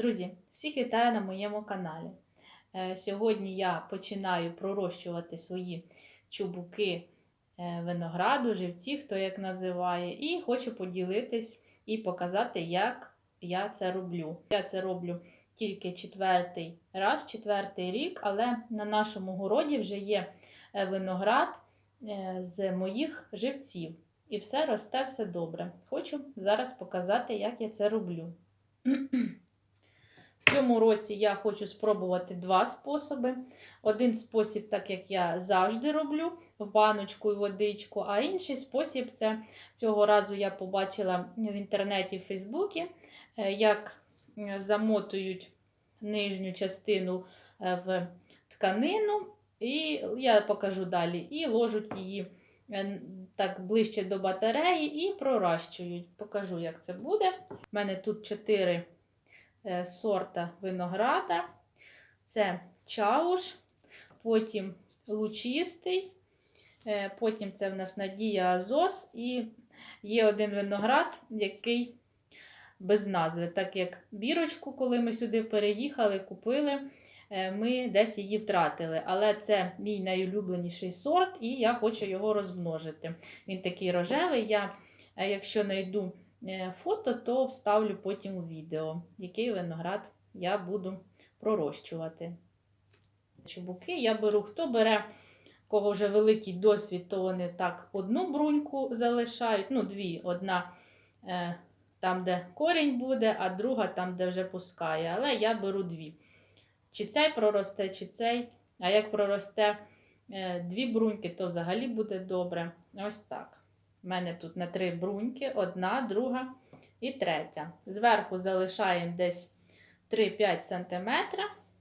Друзі, всіх вітаю на моєму каналі. Е, Сьогодні я починаю пророщувати свої чубуки е, винограду, живці, хто як називає, і хочу поділитись і показати, як я це роблю. Я це роблю тільки четвертий раз, четвертий рік, але на нашому городі вже є е, виноград з моїх живців. І все росте, все добре. Хочу зараз показати, як я це роблю. В цьому році я хочу спробувати два способи. Один спосіб, так як я завжди роблю, в баночку і водичку, а інший спосіб це цього разу я побачила в інтернеті в Фейсбуці, е, як е, замотують нижню частину е, в тканину, і я покажу далі, і ложуть її так ближче до батареї і проращують. Покажу, як це буде. У мене тут 4 е, сорта винограда. Це чауш, потім лучистий, е, потім це в нас Надія Азос, і є один виноград, який без назви, так як бірочку, коли ми сюди переїхали, купили, е, ми десь її втратили. Але це мій найулюбленіший сорт, і я хочу його розмножити. Він такий рожевий. Я, е, якщо знайду е, фото, то вставлю потім у відео, який виноград я буду пророщувати. Чубуки я беру, хто бере, кого вже великий досвід, то вони так одну бруньку залишають, ну, дві, одна е, там, де корінь буде, а друга там, де вже пускає. Але я беру дві. Чи цей проросте, чи цей. А як проросте е, дві бруньки, то взагалі буде добре. Ось так. У мене тут на три бруньки, одна, друга і третя. Зверху залишаємо десь 3-5 см.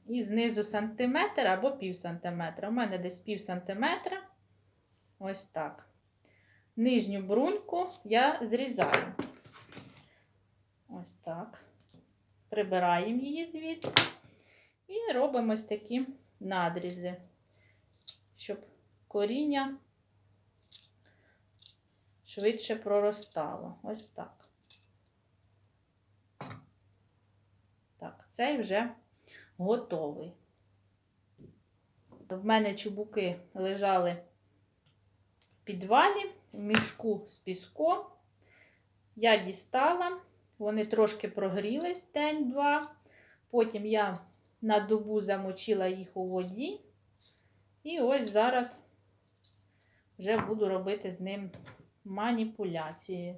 І знизу сантиметр або пів сантиметра. У мене десь пів сантиметра. Ось так. Нижню бруньку я зрізаю. Ось так. Прибираємо її звідси. І робимо ось такі надрізи, щоб коріння швидше проростало. Ось так. Так, цей вже готовий. В мене чубуки лежали в підвалі, в мішку з піском. Я дістала, вони трошки прогрілись день-два. Потім я на добу замочила їх у воді. І ось зараз вже буду робити з ним маніпуляції.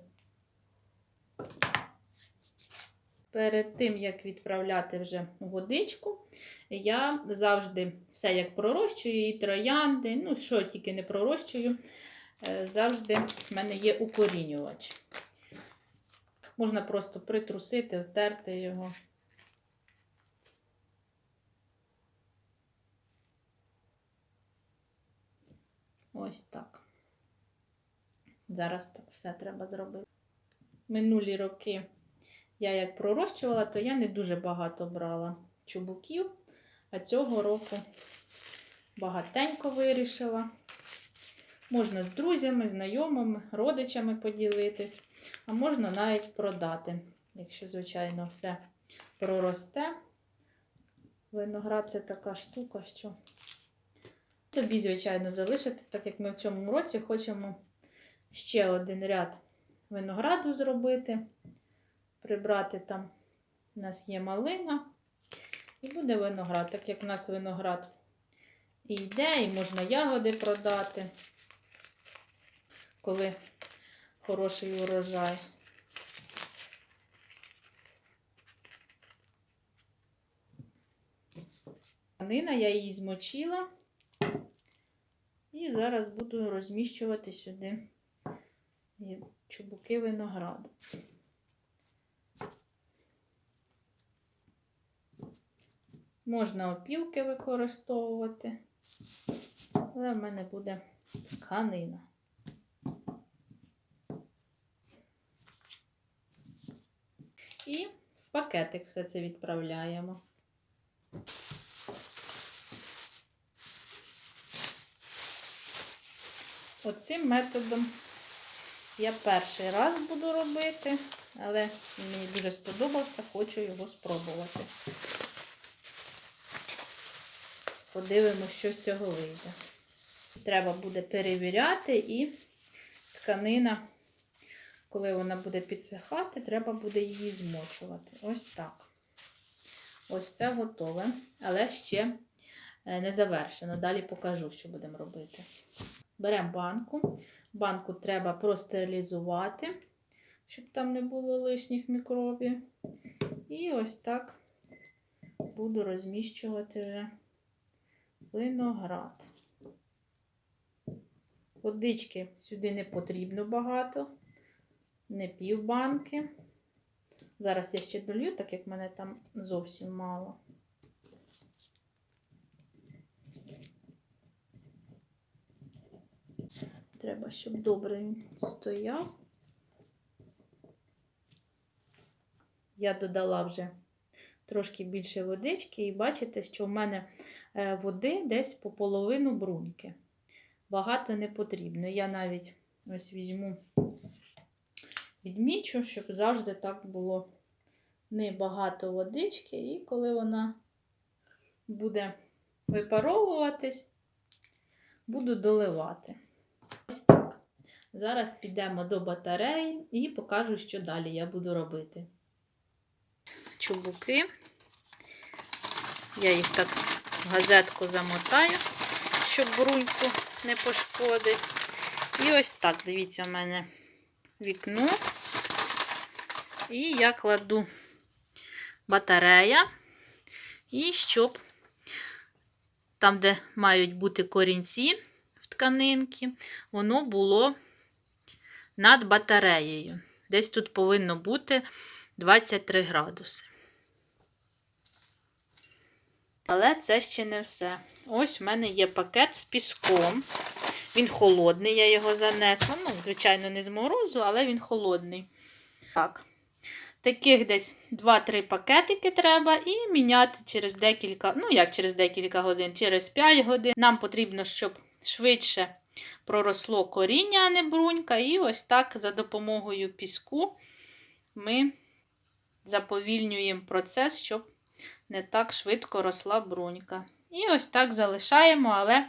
Перед тим, як відправляти вже водичку, я завжди все як пророщую, і троянди, ну, що тільки не пророщую, е, завжди в мене є укорінювач. Можна просто притрусити, втерти його. Ось так. Зараз так все треба зробити. Минулі роки я як пророщувала, то я не дуже багато брала чубуків, а цього року багатенько вирішила. Можна з друзями, знайомими, родичами поділитись, а можна навіть продати, якщо, звичайно, все проросте. Виноград це така штука, що собі, звичайно, залишити, так як ми в цьому році хочемо ще один ряд винограду зробити прибрати там. У нас є малина і буде виноград. Так як у нас виноград і йде, і можна ягоди продати, коли хороший урожай. Малина, я її змочила. І зараз буду розміщувати сюди чубуки винограду. Можна опілки використовувати, але в мене буде тканина. І в пакетик все це відправляємо. Оцим методом Я перший раз буду робити, але мені дуже сподобався, хочу його спробувати. Подивимось, що з цього вийде. Треба буде перевіряти і тканина, коли вона буде підсихати, треба буде її змочувати. Ось так. Ось це готове, але ще е, не завершено. Далі покажу, що будемо робити. Беремо банку. Банку треба простерилізувати, щоб там не було лишніх мікробів. І ось так буду розміщувати вже виноград. Водички сюди не потрібно багато, не пів банки. Зараз я ще долью, так як в мене там зовсім мало. Треба, щоб добре він стояв. Я додала вже трошки більше водички, і бачите, що в мене е, води десь по половину бруньки. Багато не потрібно. Я навіть ось візьму, відмічу, щоб завжди так було небагато водички, і коли вона буде випаровуватись, буду доливати. Ось так. Зараз підемо до батареї і покажу, що далі я буду робити. Чубуки. Я їх так в газетку замотаю, щоб бруньку не пошкодить. І ось так, дивіться, в мене вікно. І я кладу батарея. І щоб там, де мають бути корінці тканинки, воно було над батареєю. Десь тут повинно бути 23 градуси. Але це ще не все. Ось в мене є пакет з піском. Він холодний, я його занесла. Ну, звичайно, не з морозу, але він холодний. Так. Таких десь 2-3 пакетики треба і міняти через декілька, ну як через декілька годин, через 5 годин. Нам потрібно, щоб швидше проросло коріння, а не брунька. І ось так за допомогою піску ми заповільнюємо процес, щоб не так швидко росла брунька. І ось так залишаємо, але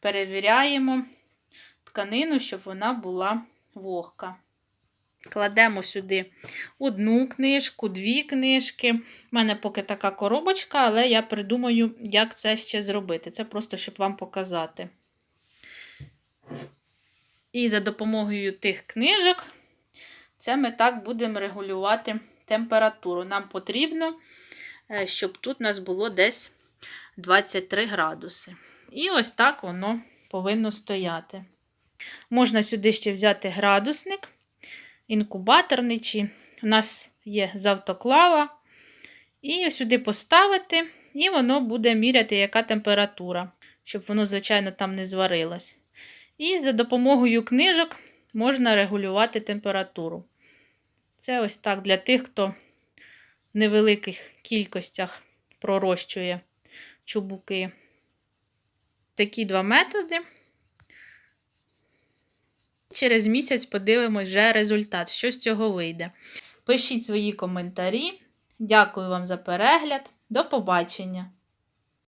перевіряємо тканину, щоб вона була вогка. Кладемо сюди одну книжку, дві книжки. У мене поки така коробочка, але я придумаю, як це ще зробити. Це просто, щоб вам показати. І за допомогою тих книжок, це ми так будемо регулювати температуру. Нам потрібно, е, щоб тут у нас було десь 23 градуси. І ось так воно повинно стояти. Можна сюди ще взяти градусник, інкубаторний, чи у нас є з автоклава. І сюди поставити, і воно буде міряти, яка температура, щоб воно, звичайно, там не зварилось. І за допомогою книжок можна регулювати температуру. Це ось так для тих, хто в невеликих кількостях пророщує чубуки. Такі два методи. Через місяць подивимось вже результат, що з цього вийде. Пишіть свої коментарі. Дякую вам за перегляд. До побачення!